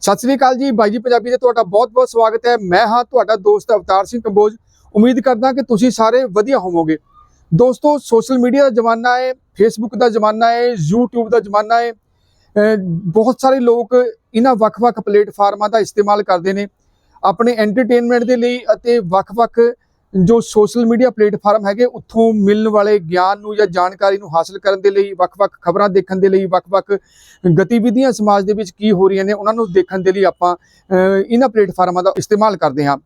ਸਤਿ ਸ੍ਰੀ ਅਕਾਲ ਜੀ, ਬਾਈ ਜੀ ਪੰਜਾਬੀ 'ਤੇ ਤੁਹਾਡਾ ਬਹੁਤ-ਬਹੁਤ ਸਵਾਗਤ ਹੈ। ਮੈਂ ਹਾਂ ਤੁਹਾਡਾ ਦੋਸਤ ਅਵਤਾਰ ਸਿੰਘ ਕੰਬੋਜ। ਉਮੀਦ ਕਰਦਾ ਕਿ ਤੁਸੀਂ ਸਾਰੇ ਵਧੀਆ ਹੋਵੋਗੇ। ਦੋਸਤੋ, ਸੋਸ਼ਲ ਮੀਡੀਆ ਦਾ ਜ਼ਮਾਨਾ ਹੈ ਫੇਸਬੁੱਕ ਦਾ ਜ਼ਮਾਨਾ ਹੈ, YouTube ਦਾ ਜ਼ਮਾਨਾ ਹੈ। ਬਹੁਤ ਸਾਰੇ ਲੋਕ ਇਹਨਾਂ ਵੱਖ-ਵੱਖ ਪਲੇਟਫਾਰਮਾਂ ਦਾ ਇਸਤੇਮਾਲ ਕਰਦੇ ਨੇ। ਆਪਣੇ ਐਂਟਰਟੇਨਮੈਂਟ ਦੇ ਲਈ ਅਤੇ ਵੱਖ-ਵੱਖ ਜੋ ਸੋਸ਼ਲ ਮੀਡੀਆ ਪਲੇਟਫਾਰਮ ਹੈਗੇ, ਉੱਥੋਂ ਮਿਲਣ ਵਾਲੇ ਗਿਆਨ ਨੂੰ ਜਾਂ ਜਾਣਕਾਰੀ ਨੂੰ ਹਾਸਲ ਕਰਨ ਦੇ ਲਈ, ਵੱਖ-ਵੱਖ ਖਬਰਾਂ ਦੇਖਣ ਦੇ ਲਈ, ਵੱਖ-ਵੱਖ ਗਤੀਵਿਧੀਆਂ ਸਮਾਜ ਦੇ ਵਿੱਚ ਕੀ ਹੋ ਰਹੀਆਂ ਨੇ, ਉਹਨਾਂ ਨੂੰ ਦੇਖਣ ਦੇ ਲਈ ਆਪਾਂ ਇਹਨਾਂ ਪਲੇਟਫਾਰਮਾਂ ਦਾ ਇਸਤੇਮਾਲ ਕਰਦੇ ਹਾਂ।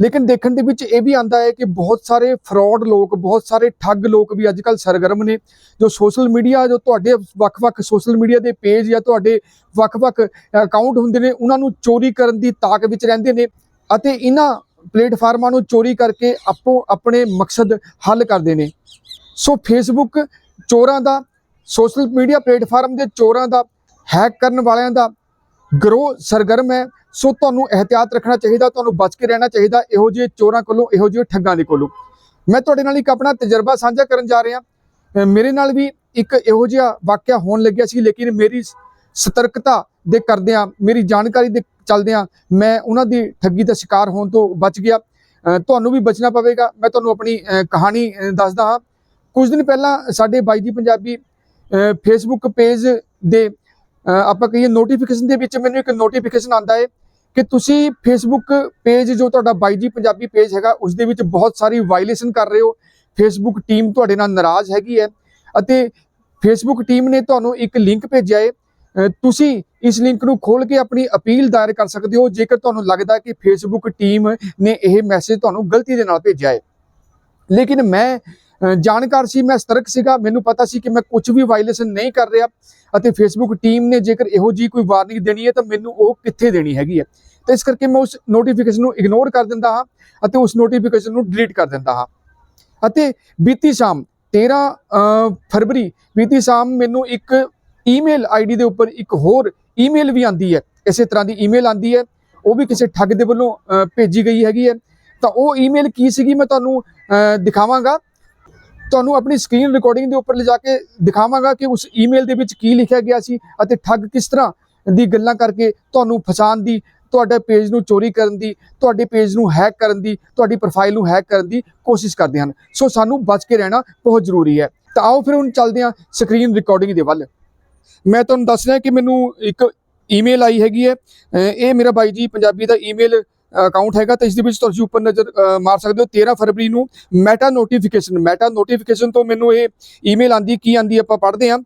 ਲੇਕਿਨ ਦੇਖਣ ਦੇ ਵਿੱਚ ਇਹ ਵੀ ਆਂਦਾ ਹੈ ਕਿ ਬਹੁਤ ਸਾਰੇ ਫਰਾਡ ਲੋਕ, ਬਹੁਤ ਸਾਰੇ ਠੱਗ ਲੋਕ ਵੀ ਅੱਜਕੱਲ ਸਰਗਰਮ ਨੇ, ਜੋ ਸੋਸ਼ਲ ਮੀਡੀਆ, ਜੋ ਤੁਹਾਡੇ ਵੱਖ-ਵੱਖ ਸੋਸ਼ਲ ਮੀਡੀਆ ਦੇ ਪੇਜ ਜਾਂ ਤੁਹਾਡੇ ਵੱਖ-ਵੱਖ ਅਕਾਊਂਟ ਹੁੰਦੇ ਨੇ, ਉਹਨਾਂ ਨੂੰ ਚੋਰੀ ਕਰਨ ਦੀ ਤਾਕ ਵਿੱਚ ਰਹਿੰਦੇ ਨੇ ਅਤੇ ਇਹਨਾਂ ਪਲੇਟਫਾਰਮਾਂ ਨੂੰ ਚੋਰੀ ਕਰਕੇ ਆਪੋ ਆਪਣੇ ਮਕਸਦ ਹੱਲ ਕਰਦੇ ਨੇ। ਸੋ ਫੇਸਬੁੱਕ ਚੋਰਾਂ ਦਾ, ਸੋਸ਼ਲ ਮੀਡੀਆ ਪਲੇਟਫਾਰਮ ਦੇ ਚੋਰਾਂ ਦਾ, ਹੈਕ ਕਰਨ ਵਾਲਿਆਂ ਦਾ ਗਰੋਹ ਸਰਗਰਮ ਹੈ। ਸੋ ਤੁਹਾਨੂੰ ਇhtiyਾਤ ਰੱਖਣਾ ਚਾਹੀਦਾ, ਤੁਹਾਨੂੰ ਬਚ ਕੇ ਰਹਿਣਾ ਚਾਹੀਦਾ ਇਹੋ ਜਿਹੇ ਚੋਰਾਂ ਕੋਲੋਂ, ਇਹੋ ਜਿਹੇ ਠੱਗਾਂ ਦੇ ਕੋਲੋਂ। ਮੈਂ ਤੁਹਾਡੇ ਨਾਲ ਇੱਕ ਆਪਣਾ ਤਜਰਬਾ ਸਾਂਝਾ ਕਰਨ ਜਾ ਰਿਹਾ। ਮੇਰੇ ਨਾਲ ਵੀ ਇੱਕ ਇਹੋ ਜਿਹਾ ਵਾਕਿਆ ਹੋਣ ਲੱਗਿਆ ਸੀ, ਲੇਕਿਨ ਮੇਰੀ ਸਤਰਕਤਾ ਦੇ ਕਰਦਿਆਂ, ਮੇਰੀ ਜਾਣਕਾਰੀ ਦੇ ਚੱਲਦਿਆਂ ਮੈਂ ਉਹਨਾਂ ਦੀ ਠੱਗੀ ਦਾ ਸ਼ਿਕਾਰ ਹੋਣ ਤੋਂ ਬਚ ਗਿਆ। ਤੁਹਾਨੂੰ ਵੀ ਬਚਣਾ ਪਵੇਗਾ। ਮੈਂ ਤੁਹਾਨੂੰ ਆਪਣੀ ਕਹਾਣੀ ਦੱਸਦਾ ਹਾਂ। ਕੁਝ ਦਿਨ ਪਹਿਲਾਂ ਸਾਡੇ ਬਾਈ ਜੀ ਪੰਜਾਬੀ ਫੇਸਬੁੱਕ ਪੇਜ ਦੇ ਆਪਾਂ ਕਹੀਏ ਨੋਟੀਫਿਕੇਸ਼ਨ ਦੇ ਵਿੱਚ ਮੈਨੂੰ ਇੱਕ ਨੋਟੀਫਿਕੇਸ਼ਨ ਆਂਦਾ ਹੈ ਕਿ ਤੁਸੀਂ ਫੇਸਬੁੱਕ ਪੇਜ ਜੋ ਤੁਹਾਡਾ ਬਾਈ ਜੀ ਪੰਜਾਬੀ ਪੇਜ ਹੈਗਾ, ਉਸ ਦੇ ਵਿੱਚ ਬਹੁਤ ਸਾਰੀ ਵਾਇਲੇਸ਼ਨ ਕਰ ਰਹੇ ਹੋ। ਫੇਸਬੁੱਕ ਟੀਮ ਤੁਹਾਡੇ ਨਾਲ ਨਾਰਾਜ਼ ਹੈਗੀ ਹੈ ਅਤੇ ਫੇਸਬੁੱਕ ਟੀਮ ਨੇ ਤੁਹਾਨੂੰ ਇੱਕ ਲਿੰਕ ਭੇਜਿਆ ਹੈ ਤੁਸੀਂ ਇਸ ਲਿੰਕ ਨੂੰ ਖੋਲ ਕੇ ਆਪਣੀ ਅਪੀਲ ਦਾਇਰ ਕਰ ਸਕਦੇ ਹੋ, ਜੇਕਰ ਤੁਹਾਨੂੰ ਲੱਗਦਾ ਕਿ ਫੇਸਬੁੱਕ ਟੀਮ ਨੇ ਇਹ ਮੈਸੇਜ ਤੁਹਾਨੂੰ ਗਲਤੀ ਦੇ ਨਾਲ ਭੇਜਿਆ ਹੈ। ਲੇਕਿਨ ਮੈਂ ਜਾਣਕਾਰ ਸੀ, ਮੈਂ ਸਤਰਕ ਸੀਗਾ, ਮੈਨੂੰ ਪਤਾ ਸੀ ਕਿ ਮੈਂ ਕੁਝ ਵੀ ਵਾਇਲੇਸ਼ਨ ਨਹੀਂ ਕਰ ਰਿਹਾ ਅਤੇ ਫੇਸਬੁੱਕ ਟੀਮ ਨੇ ਜੇਕਰ ਇਹੋ ਜੀ ਕੋਈ ਵਾਰਨਿੰਗ ਦੇਣੀ ਹੈ, ਤਾਂ ਮੈਨੂੰ ਉਹ ਕਿੱਥੇ ਦੇਣੀ ਹੈਗੀ ਹੈ। ਤਾਂ ਇਸ ਕਰਕੇ ਮੈਂ ਉਸ ਨੋਟੀਫਿਕੇਸ਼ਨ ਨੂੰ ਇਗਨੋਰ ਕਰ ਦਿੰਦਾ ਹਾਂ ਅਤੇ ਉਸ ਨੋਟੀਫਿਕੇਸ਼ਨ ਨੂੰ ਡਿਲੀਟ ਕਰ ਦਿੰਦਾ ਹਾਂ। ਅਤੇ ਬੀਤੀ ਸ਼ਾਮ 13 ਫਰਵਰੀ, ਬੀਤੀ ਸ਼ਾਮ ਮੈਨੂੰ ਇੱਕ ਈਮੇਲ ਆਈਡੀ ਦੇ ਉੱਪਰ ਇੱਕ ਹੋਰ ਈਮੇਲ ਵੀ ਆਂਦੀ ਹੈ। ਇਸੇ ਤਰ੍ਹਾਂ ਦੀ ਈਮੇਲ ਆਂਦੀ ਹੈ। ਉਹ ਵੀ ਕਿਸੇ ਠੱਗ ਦੇ ਵੱਲੋਂ ਭੇਜੀ ਗਈ ਹੈਗੀ ਹੈ। ਤਾਂ ਉਹ ਈਮੇਲ ਕੀ ਸੀਗੀ ਮੈਂ ਤੁਹਾਨੂੰ ਦਿਖਾਵਾਂਗਾ। ਤੁਹਾਨੂੰ ਆਪਣੀ ਸਕਰੀਨ ਰਿਕਾਰਡਿੰਗ ਦੇ ਉੱਪਰ ਲਿਜਾ ਕੇ ਦਿਖਾਵਾਂਗਾ ਕਿ ਉਸ ਈਮੇਲ ਦੇ ਵਿੱਚ ਕੀ ਲਿਖਿਆ ਗਿਆ ਸੀ ਅਤੇ ਠੱਗ ਕਿਸ ਤਰ੍ਹਾਂ ਦੀ ਗੱਲਾਂ ਕਰਕੇ ਤੁਹਾਨੂੰ ਫਸਾਉਣ ਦੀ, ਤੁਹਾਡੇ ਪੇਜ ਨੂੰ ਚੋਰੀ ਕਰਨ ਦੀ, ਤੁਹਾਡੇ ਪੇਜ ਨੂੰ ਹੈਕ ਕਰਨ ਦੀ, ਤੁਹਾਡੀ ਪ੍ਰੋਫਾਈਲ ਨੂੰ ਹੈਕ ਕਰਨ ਦੀ ਕੋਸ਼ਿਸ਼ ਕਰਦੇ ਹਨ। ਸੋ ਸਾਨੂੰ ਬਚ ਕੇ ਰਹਿਣਾ ਬਹੁਤ ਜ਼ਰੂਰੀ ਹੈ। ਤਾਂ ਆਓ ਫਿਰ ਹੁਣ ਚੱਲਦੇ ਹਾਂ ਸਕਰੀਨ ਰਿਕਾਰਡਿੰਗ ਦੇ ਵੱਲ। ਮੈਂ ਤੁਹਾਨੂੰ ਦੱਸ ਰਿਹਾ ਕਿ ਮੈਨੂੰ ਇੱਕ ਈਮੇਲ ਆਈ ਹੈਗੀ ਹੈ। ਇਹ ਮੇਰਾ ਬਾਈ ਜੀ ਪੰਜਾਬੀ ਦਾ ਈਮੇਲ ਅਕਾਊਂਟ ਹੈਗਾ ਤਾਂ ਇਸ ਦੇ ਵਿੱਚ ਤੁਸੀਂ ਉੱਪਰ ਨਜ਼ਰ ਮਾਰ ਸਕਦੇ ਹੋ। 13 ਫਰਵਰੀ ਨੂੰ ਮੈਟਾ ਨੋਟੀਫਿਕੇਸ਼ਨ ਮੈਟਾ ਨੋਟੀਫਿਕੇਸ਼ਨ ਤੋਂ ਮੈਨੂੰ ਇਹ ਈਮੇਲ ਆਂਦੀ ਕੀ ਆਂਦੀ ਆਪਾਂ ਪੜ੍ਹਦੇ ਹਾਂ।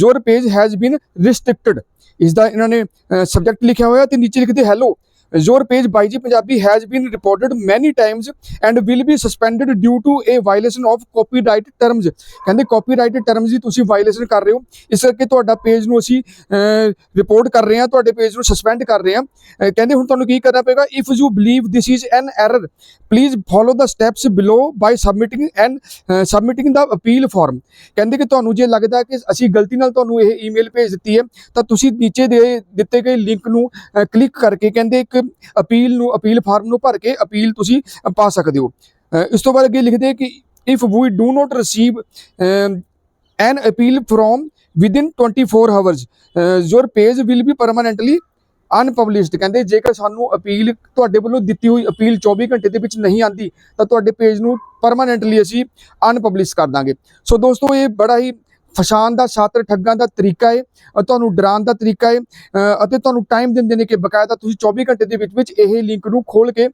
Your page has been restricted ਇਸ ਦਾ ਇਹਨਾਂ ਨੇ ਸਬਜੈਕਟ ਲਿਖਿਆ ਹੋਇਆ ਤੇ ਨੀਚੇ ਲਿਖਦੇ ਹੈਲੋ ਯੋਰ ਪੇਜ ਬਾਈ ਜੀ, Punjabi has been reported many times and will be suspended due to a violation of copyright terms ਕਹਿੰਦੇ ਕਾਪੀਰਾਈਟ ਟਰਮਸ ਦੀ ਤੁਸੀਂ ਵਾਇਲੇਸ਼ਨ ਕਰ ਰਹੇ ਹੋ, ਇਸ ਕਰਕੇ ਤੁਹਾਡਾ ਪੇਜ ਨੂੰ ਅਸੀਂ ਰਿਪੋਰਟ ਕਰ ਰਹੇ ਹਾਂ, ਤੁਹਾਡੇ ਪੇਜ ਨੂੰ ਸਸਪੈਂਡ ਕਰ ਰਹੇ ਹਾਂ। ਕਹਿੰਦੇ ਹੁਣ ਤੁਹਾਨੂੰ ਕੀ ਕਰਨਾ ਪਏਗਾ? If you believe this is an error please follow the steps below by submitting and submitting the appeal form ਕਹਿੰਦੇ ਕਿ ਤੁਹਾਨੂੰ ਜੇ ਲੱਗਦਾ ਕਿ ਅਸੀਂ ਗਲਤੀ ਨਾਲ ਤੁਹਾਨੂੰ ਇਹ ਈਮੇਲ ਭੇਜ ਦਿੱਤੀ ਹੈ, ਤਾਂ ਤੁਸੀਂ ਨੀਚੇ ਦੇ ਦਿੱਤੇ ਗਏ ਲਿੰਕ ਨੂੰ ਕਲਿੱਕ ਕਰਕੇ ਕਹਿੰਦੇ ਇੱਕ ਅਪੀਲ ਨੂੰ, ਅਪੀਲ ਫਾਰਮ ਨੂੰ ਭਰ ਕੇ ਅਪੀਲ ਤੁਸੀਂ ਪਾ ਸਕਦੇ ਹੋ। ਇਸ ਤੋਂ ਬਾਅਦ ਅੱਗੇ ਲਿਖਦੇ ਕਿ if we do not receive an appeal from within 24 hours your page will be permanently unpublished ਕਹਿੰਦੇ ਜੇਕਰ ਸਾਨੂੰ ਅਪੀਲ ਤੁਹਾਡੇ ਵੱਲੋਂ ਦਿੱਤੀ ਹੋਈ ਅਪੀਲ 24 ਘੰਟੇ ਦੇ ਵਿੱਚ ਨਹੀਂ ਆਂਦੀ ਤਾਂ ਤੁਹਾਡੇ ਪੇਜ ਨੂੰ ਪਰਮਾਨੈਂਟਲੀ ਅਸੀਂ ਅਨਪਬਲਿਸ਼ ਕਰ ਦਾਂਗੇ। ਸੋ ਦੋਸਤੋ, ਇਹ ਬੜਾ ਹੀ ਫਸਾਨ ਦਾ ਛਾਤਰ ਠੱਗਾਂ ਦਾ ਤਰੀਕਾ ਹੈ ਤੁਹਾਨੂੰ ਡਰਾਉਣ ਦਾ ਤਰੀਕਾ ਹੈ ਅਤੇ ਤੁਹਾਨੂੰ ਟਾਈਮ ਦਿੰਦੇ ਨੇ ਕਿ ਬਕਾਇਦਾ ਤੁਸੀਂ 24 ਘੰਟੇ ਦੇ ਵਿੱਚ ਵਿੱਚ ਇਹ ਲਿੰਕ ਨੂੰ ਖੋਲ ਕੇ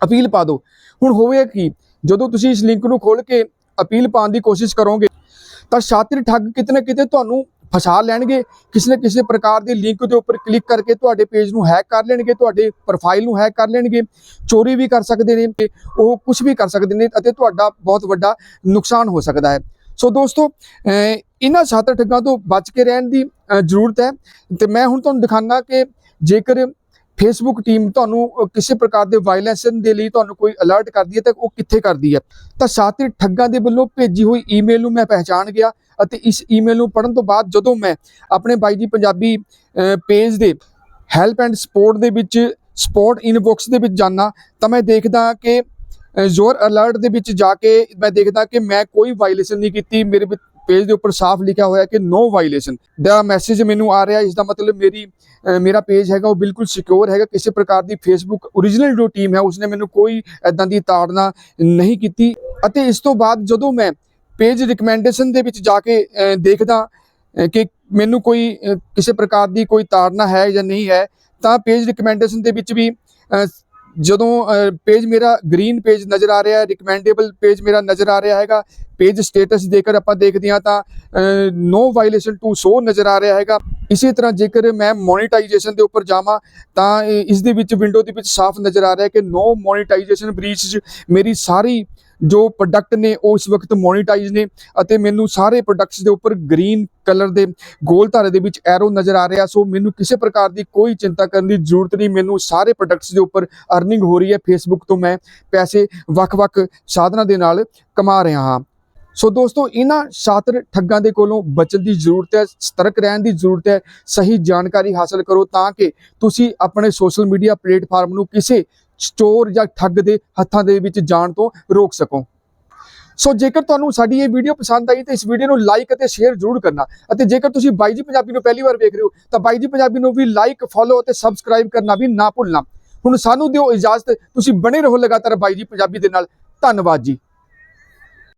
ਅਪੀਲ ਪਾ ਦਿਓ। ਹੁਣ ਹੋਵੇਗਾ ਕੀ? ਜਦੋਂ ਤੁਸੀਂ ਇਸ ਲਿੰਕ ਨੂੰ ਖੋਲ ਕੇ ਅਪੀਲ ਪਾਉਣ ਦੀ ਕੋਸ਼ਿਸ਼ ਕਰੋਗੇ, ਤਾਂ ਛਾਤਰ ਠੱਗ ਕਿਤੇ ਨਾ ਕਿਤੇ ਤੁਹਾਨੂੰ ਫਸਾ ਲੈਣਗੇ। ਕਿਸੇ ਨਾ ਕਿਸੇ ਪ੍ਰਕਾਰ ਦੇ ਲਿੰਕ ਦੇ ਉੱਪਰ ਕਲਿੱਕ ਕਰਕੇ ਤੁਹਾਡੇ ਪੇਜ ਨੂੰ ਹੈਕ ਕਰ ਲੈਣਗੇ, ਤੁਹਾਡੇ ਪ੍ਰੋਫਾਈਲ ਨੂੰ ਹੈਕ ਕਰ ਲੈਣਗੇ। ਚੋਰੀ ਵੀ ਕਰ ਸਕਦੇ ਨੇ, ਉਹ ਕੁਝ ਵੀ ਕਰ ਸਕਦੇ ਨੇ ਅਤੇ ਤੁਹਾਡਾ ਬਹੁਤ ਵੱਡਾ ਨੁਕਸਾਨ ਹੋ ਸਕਦਾ ਹੈ। ਸੋ ਦੋਸਤੋ ਇਹਨਾਂ ਛਾਤਰ ਠੱਗਾਂ ਤੋਂ ਬਚ ਕੇ ਰਹਿਣ ਦੀ ਜ਼ਰੂਰਤ ਹੈ। ਤੇ ਮੈਂ ਹੁਣ ਤੁਹਾਨੂੰ ਦਿਖਾਣਾ ਕਿ ਜੇਕਰ ਫੇਸਬੁੱਕ ਟੀਮ ਤੁਹਾਨੂੰ ਕਿਸੇ ਪ੍ਰਕਾਰ ਦੇ ਵਾਇਲੈਂਸ਼ਨ ਦੇ ਲਈ ਤੁਹਾਨੂੰ ਕੋਈ ਅਲਰਟ ਕਰਦੀ ਹੈ, ਤਾਂ ਉਹ ਕਿੱਥੇ ਕਰਦੀ ਹੈ? ਤਾਂ ਸ਼ਾਤਿਰ ਠੱਗਾਂ ਦੇ ਵੱਲੋਂ ਭੇਜੀ ਹੋਈ ਈਮੇਲ ਨੂੰ ਮੈਂ ਪਹਿਚਾਨ ਗਿਆ ਅਤੇ ਇਸ ਈਮੇਲ ਨੂੰ ਪੜਨ ਤੋਂ ਬਾਅਦ ਜਦੋਂ ਮੈਂ ਆਪਣੇ ਬਾਈ ਜੀ ਪੰਜਾਬੀ ਪੇਜ ਦੇ ਹੈਲਪ ਐਂਡ ਸਪੋਰਟ ਦੇ ਵਿੱਚ ਸਪੋਰਟ ਇਨਬਾਕਸ ਦੇ ਵਿੱਚ ਜਾਣਾ ਤਾਂ ਮੈਂ ਦੇਖਦਾ ਕਿ ਜ਼ੋਰ ਅਲਰਟ ਦੇ ਵਿੱਚ ਜਾ ਕੇ ਮੈਂ ਦੇਖਦਾ ਕਿ ਮੈਂ ਕੋਈ ਵਾਇਲੇਸ਼ਨ ਨਹੀਂ ਕੀਤੀ। ਮੇਰੇ ਪੇਜ ਦੇ ਉੱਪਰ ਸਾਫ਼ ਲਿਖਿਆ ਹੋਇਆ ਕਿ ਨੋ ਵਾਇਲੇਸ਼ਨ ਦਾ ਮੈਸੇਜ ਮੈਨੂੰ ਆ ਰਿਹਾ ਇਸ ਦਾ ਮਤਲਬ ਮੇਰੀ ਮੇਰਾ ਪੇਜ ਹੈਗਾ, ਉਹ ਬਿਲਕੁਲ ਸਿਕਿਉਰ ਹੈਗਾ। ਕਿਸੇ ਪ੍ਰਕਾਰ ਦੀ ਫੇਸਬੁੱਕ ਓਰੀਜਨਲ ਜੋ ਟੀਮ ਹੈ, ਉਸਨੇ ਮੈਨੂੰ ਕੋਈ ਐਦਾਂ ਦੀ ਤਾੜਨਾ ਨਹੀਂ ਕੀਤੀ। ਅਤੇ ਇਸ ਤੋਂ ਬਾਅਦ ਜਦੋਂ ਮੈਂ ਪੇਜ ਰਿਕਮੈਂਡੇਸ਼ਨ ਦੇ ਵਿੱਚ ਜਾ ਕੇ ਦੇਖਦਾ ਕਿ ਮੈਨੂੰ ਕੋਈ ਕਿਸੇ ਪ੍ਰਕਾਰ ਦੀ ਕੋਈ ਤਾੜਨਾ ਹੈ ਜਾਂ ਨਹੀਂ ਹੈ, ਤਾਂ ਪੇਜ ਰਿਕਮੈਂਡੇਸ਼ਨ ਦੇ ਵਿੱਚ ਵੀ ਜਦੋਂ ਪੇਜ ਮੇਰਾ ਗ੍ਰੀਨ ਪੇਜ ਨਜ਼ਰ ਆ ਰਿਹਾ ਹੈ ਰਿਕਮੈਂਡੇਬਲ ਪੇਜ ਮੇਰਾ ਨਜ਼ਰ ਆ ਰਿਹਾ ਹੈਗਾ ਪੇਜ ਸਟੇਟਸ ਜੇਕਰ ਆਪਾਂ ਦੇਖਦੇ ਹਾਂ ਤਾਂ ਨੋ ਵਾਇਲੇਸ਼ਨ ਟੂ ਸ਼ੋ ਨਜ਼ਰ ਆ ਰਿਹਾ ਹੈਗਾ। ਇਸੇ ਤਰ੍ਹਾਂ ਜੇਕਰ ਮੈਂ ਮੋਨੇਟਾਈਜੇਸ਼ਨ ਦੇ ਉੱਪਰ ਜਾਵਾਂ, ਤਾਂ ਇਸ ਦੇ ਵਿੱਚ ਵਿੰਡੋ ਦੇ ਵਿੱਚ ਸਾਫ਼ ਨਜ਼ਰ ਆ ਰਿਹਾ ਹੈ ਕਿ ਨੋ ਮੋਨੇਟਾਈਜੇਸ਼ਨ ਬ੍ਰੀਚ 'ਚ ਮੇਰੀ ਸਾਰੀ ਜੋ ਪ੍ਰੋਡਕਟ ਨੇ ਉਹ ਇਸ ਵਕਤ ਮੋਨੀਟਾਈਜ਼ ਨੇ ਅਤੇ ਮੈਨੂੰ ਸਾਰੇ ਪ੍ਰੋਡਕਟਸ ਦੇ ਉੱਪਰ ਗ੍ਰੀਨ ਕਲਰ ਦੇ ਗੋਲ ਧਾਰੇ ਦੇ ਵਿੱਚ ਐਰੋ ਨਜ਼ਰ ਆ ਰਿਹਾ। ਸੋ ਮੈਨੂੰ ਕਿਸੇ ਪ੍ਰਕਾਰ ਦੀ ਕੋਈ ਚਿੰਤਾ ਕਰਨ ਦੀ ਜ਼ਰੂਰਤ ਨਹੀਂ। ਮੈਨੂੰ ਸਾਰੇ ਪ੍ਰੋਡਕਟਸ ਦੇ ਉੱਪਰ ਅਰਨਿੰਗ ਹੋ ਰਹੀ ਹੈ। ਫੇਸਬੁੱਕ ਤੋਂ ਮੈਂ ਪੈਸੇ ਵੱਖ-ਵੱਖ ਸਾਧਨਾਂ ਦੇ ਨਾਲ ਕਮਾ ਰਿਹਾ ਹਾਂ। ਸੋ ਦੋਸਤੋ, ਇਹਨਾਂ ਸ਼ਾਤਰ ਠੱਗਾਂ ਦੇ ਕੋਲੋਂ ਬਚਣ ਦੀ ਜ਼ਰੂਰਤ ਹੈ, ਸਤਰਕ ਰਹਿਣ ਦੀ ਜ਼ਰੂਰਤ ਹੈ। ਸਹੀ ਜਾਣਕਾਰੀ ਹਾਸਲ ਕਰੋ ਤਾਂ ਕਿ ਤੁਸੀਂ ਆਪਣੇ ਸੋਸ਼ਲ ਮੀਡੀਆ ਪਲੇਟਫਾਰਮ ਨੂੰ ਕਿਸੇ ਚੋਰ ਜਾਂ ਠੱਗ ਦੇ ਹੱਥਾਂ ਦੇ ਵਿੱਚ ਜਾਣ ਤੋਂ ਰੋਕ ਸਕੋ। ਸੋ ਜੇਕਰ ਤੁਹਾਨੂੰ ਸਾਡੀ ਇਹ ਵੀਡੀਓ ਪਸੰਦ ਆਈ ਤਾਂ ਇਸ ਵੀਡੀਓ ਨੂੰ ਲਾਈਕ ਅਤੇ ਸ਼ੇਅਰ ਜ਼ਰੂਰ ਕਰਨਾ ਅਤੇ ਜੇਕਰ ਤੁਸੀਂ ਬਾਈ ਜੀ ਪੰਜਾਬੀ ਨੂੰ ਪਹਿਲੀ ਵਾਰ ਵੇਖ ਰਹੇ ਹੋ ਤਾਂ ਬਾਈ ਜੀ ਪੰਜਾਬੀ ਨੂੰ ਵੀ ਲਾਈਕ ਫੋਲੋ ਅਤੇ ਸਬਸਕ੍ਰਾਈਬ ਕਰਨਾ ਵੀ ਨਾ ਭੁੱਲਣਾ। ਹੁਣ ਸਾਨੂੰ ਦਿਓ ਇਜਾਜ਼ਤ, ਤੁਸੀਂ ਬਣੇ ਰਹੋ ਲਗਾਤਾਰ ਬਾਈ ਜੀ ਪੰਜਾਬੀ ਦੇ ਨਾਲ। ਧੰਨਵਾਦ ਜੀ।